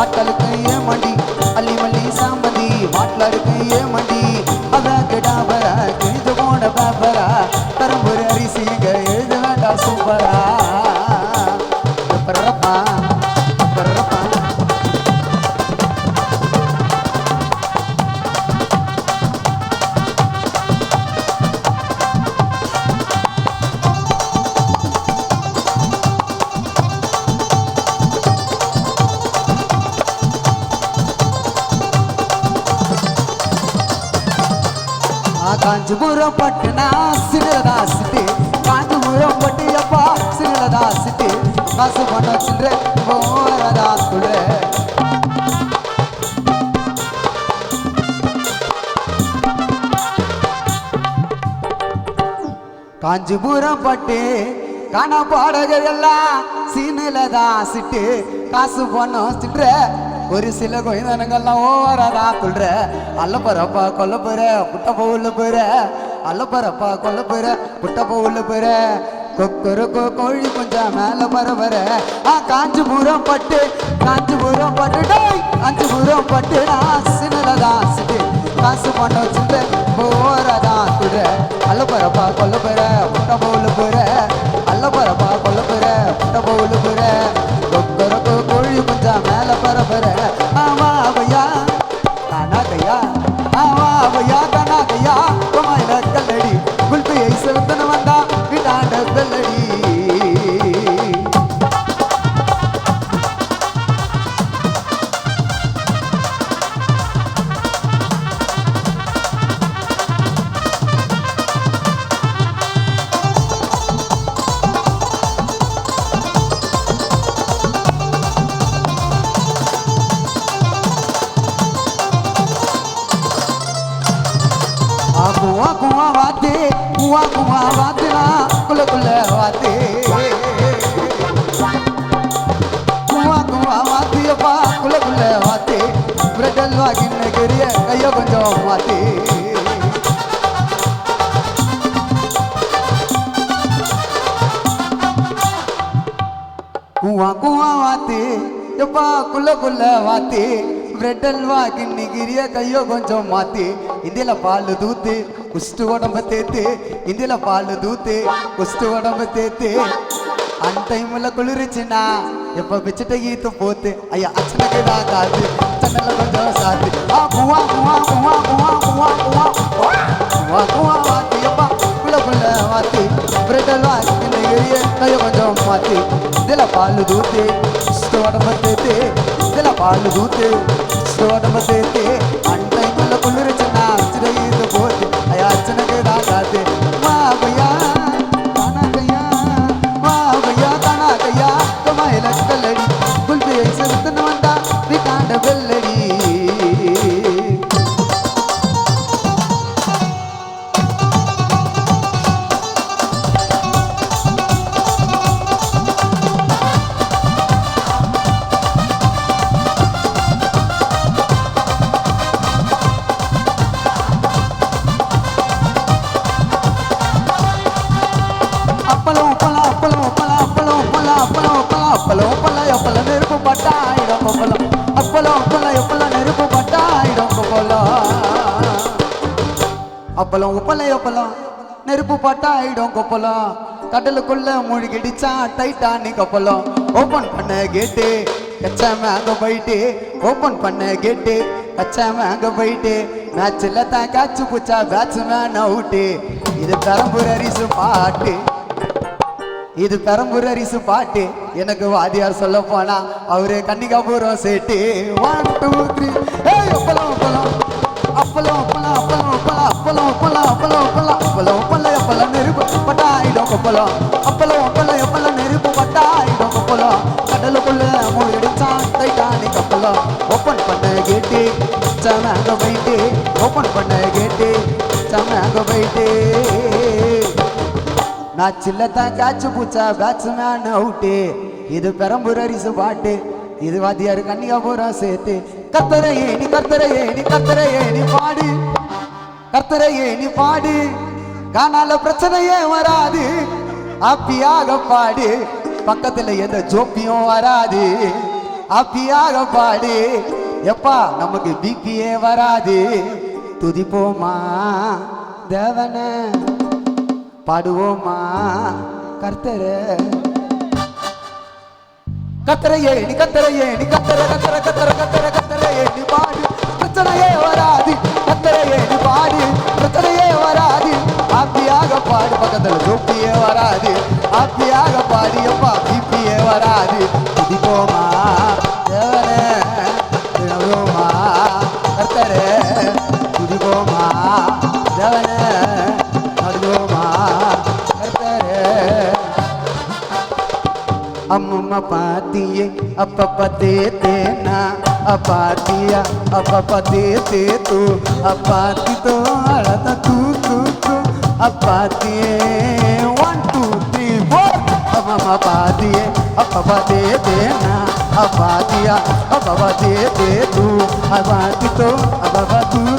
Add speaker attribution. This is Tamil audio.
Speaker 1: মতল காஞ்சிபுரம் பட்டனா சிறுதா சிட்டி காஞ்சிபுரம் பட்டியப்பா சிறுதா சிட்டி காசு பண்ண சின்ற போறதா துளை காஞ்சிபுரம் பட்டு கண பாடகர் எல்லாம் சின்னலதான் சிட்டு காசு பண்ணோம் சிட்டுற ஒரு சில குழந்தைங்கள்லாம் ஓவராதா துள்ற அல்ல போறப்பா கொல்ல போற புட்ட உள்ள போற. அல்ல போறப்பா கொல்ல போற புட்ட பவுல போற. கொக்கரக்கோ கோழி கொஞ்சம் மேல வர வர. ஆ காஞ்சிபுரம் பட்டு காஞ்சிபுரம் பட்டு டேய் காஞ்சிபுரம் பட்டு. நான் சின்னலதா சிட்டு. காசு பண்ண வச்சுட்டு போறதா துடுற அல்ல போறப்பா கொல்ல போற कुआ कुआ वाते कुआ कुआ वातना कुल कुल वाते कुआ कुआ वाते अपा कुल कुल वाते ब्रजलवा गिन करिए कयो गंजो वाते कुआ कुआ वाते अपा कुल कुल वाते வாத்து பிரெட் அல்வா கிண்ணி கிரிய கையோ கொஞ்சம் மாத்தி இந்தியில பால் தூத்து குஷ்டு உடம்ப தேத்து இந்தியில பால் தூத்து குஷ்டு உடம்ப தேத்து அந்த டைம்ல குளிருச்சுன்னா எப்ப பிச்சுட்ட ஈத்து போத்து ஐயா அச்சனுக்கு தான் காத்து சன்னல கொஞ்சம் சாத்து ஆ குவா குவா குவா குவா குவா குவா குவா குவா வாத்து எப்பா குள்ள குள்ள வாத்து பிரெட் அல்வா கிண்ணி கிரிய கையோ கொஞ்சம் மாத்தி இதில் பால் தூத்து குஷ்டு உடம்ப தேத்து पाल दूते स्वर्ण देते अन्न அப்பளம் அப்பளம் அப்பளம் நெருப்பு பட்டா இடம் பட்டாயிடும் அப்பளம் அப்பளம் அப்பளம் நெருப்பு நெருப்பு இடம் அப்பளம். அப்பளம் உப்பளம் அப்பளம் நெருப்பு பட்டா இடம் கொப்பளம் கடலுக்குள்ள மூழ்கிடுச்சா நீ கப்பலம் ஓபன் பண்ண கேட்டு கச்சாம அங்க போயிட்டு ஓபன் பண்ண கேட்டு கச்சாம அங்க போயிட்டு மேட்ச்ல தான் காச்சு பூச்சா பேட்ஸ்மேன் அவுட்டு. இது பெரம்பூர் அரிசு பாட்டு. இது பெரம்பூர் அரிசு பாட்டு. எனக்கு வாதியார் சொல்ல போனா அவரு கன்னிகாபுரம் சேட்டு. ஒன் டூ த்ரீ ஏய் அப்பளம் அப்பளம். அப்பளம் அப்பளம் அப்பளம் அப்பளம். அப்பளம் அப்பளம் அப்பளம் அப்பளம். அப்பளம் அப்பளம் அப்பளம் நெருப்பு பட்டாயிடும் கொப்பளம் அப்பளம் அப்பளம் அப்பளம் நெருப்பு பட்டாயிடும் கொப்பளம் கடலுக்குள்ள மூழ்கடிச்சான் டைட்டானிக் கப்பலம் ஓப்பன் பண்ண கேட்டு சமங்க போயிட்டு ஓப்பன் பண்ண கேட்டு சமங்க போயிட்டு நான் சில்லத்தான் காய்ச்சி பூச்சா பேட்ஸ்மேன் அவுட்டு இது பெரம்பூர் அரிசு பாட்டு. இது வாத்தியாரு பூரா சேர்த்து கத்தரை ஏணி கத்தரை ஏணி கத்தரை ஏணி பாடு. கத்தரை ஏணி பாடு. காணால பிரச்சனையே வராது? அப்பியாக பாடு. பக்கத்துல எந்த ஜோப்பியும் வராது. அப்பியாக பாடு. எப்பா நமக்கு பிபியே வராது. துதிப்போமா தேவன? பாடுவோமா? கர்த்தர. கத்தரையே நீ கத்தரையே நீ கத்தர கத்தர கத்தர கத்தர கத்தரையே நீ பாடு. பிரச்சனையே வராது. கத்தரையே நீ பாடு. பிரச்சனையே வராது. ஆப்பியாக பாடு. பக்கத்தில் தொப்பியே வராது. ஆப்பியாக பாடியப்பா அம்மம்மா பாத்தியே அப்பப்ப தேத்தேனா அப்பாத்தியா அப்பப்ப தேத்தே தூ அப்பாத்தி தோ அழத தூ தூ தூ அப்பாத்தியே ஒன் டூ த்ரீ ஃபோர் அம்மம்மா பாத்தியே அப்பப்ப தேத்தேனா அப்பாத்தியா அப்பப்ப தேத்தே தூ அப்பாத்தி தோ அப்பப்ப தூ தூ தூ